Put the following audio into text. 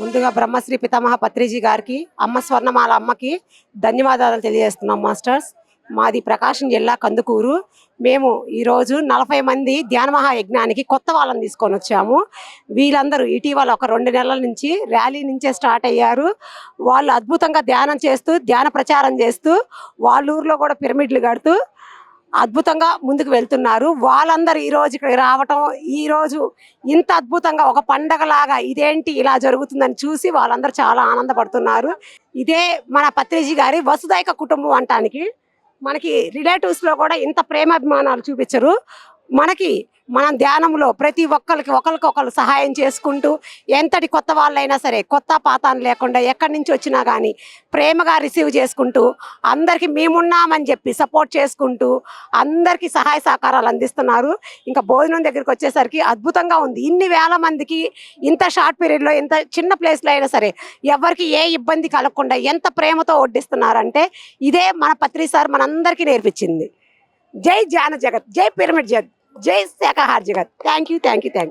ముందుగా బ్రహ్మశ్రీ పితామహ పత్రిజీ గారికి అమ్మ స్వర్ణమాల అమ్మకి ధన్యవాదాలు తెలియజేస్తున్నాం మాస్టర్స్. మాది ప్రకాశం జిల్లా కందుకూరు. మేము ఈరోజు నలభై మంది ధ్యాన మహాయజ్ఞానికి కొత్త వాళ్ళని తీసుకొని వచ్చాము. వీళ్ళందరూ ఇటీవల ఒక రెండు నెలల నుంచి ర్యాలీ నుంచే స్టార్ట్ అయ్యారు. వాళ్ళు అద్భుతంగా ధ్యానం చేస్తూ ధ్యాన ప్రచారం చేస్తూ వాళ్ళ ఊర్లో కూడా పిరమిడ్లు కడుతూ అద్భుతంగా ముందుకు వెళ్తున్నారు. వాళ్ళందరూ ఈ ఇక్కడికి రావటం ఈ రోజు ఇంత అద్భుతంగా ఒక పండగలాగా ఇదేంటి ఇలా జరుగుతుందని చూసి వాళ్ళందరూ చాలా ఆనందపడుతున్నారు. ఇదే మన పత్రిజీ గారి వసుదైక కుటుంబం అంటానికి మనకి రిలేటివ్స్లో కూడా ఇంత ప్రేమాభిమానాలు చూపించరు. మనకి మనం ధ్యానంలో ప్రతి ఒక్కరికి ఒకరికొకరు సహాయం చేసుకుంటూ ఎంతటి కొత్త వాళ్ళైనా సరే కొత్త పాతాన్ని లేకుండా ఎక్కడి నుంచి వచ్చినా కానీ ప్రేమగా రిసీవ్ చేసుకుంటూ అందరికీ మేమున్నామని చెప్పి సపోర్ట్ చేసుకుంటూ అందరికీ సహాయ సహకారాలు అందిస్తున్నారు. ఇంకా భోజనం దగ్గరికి వచ్చేసరికి అద్భుతంగా ఉంది. ఇన్ని వేల మందికి ఇంత షార్ట్ పీరియడ్లో ఇంత చిన్న ప్లేస్లో అయినా సరే ఎవరికి ఏ ఇబ్బంది కలగకుండా ఎంత ప్రేమతో వడ్డిస్తున్నారంటే ఇదే మన పత్రి సార్ మనందరికీ నేర్పించింది. జై జాన జగత్ జై పిరమిడ్ జగత్. जय हर जगत। Thank you thank you thank you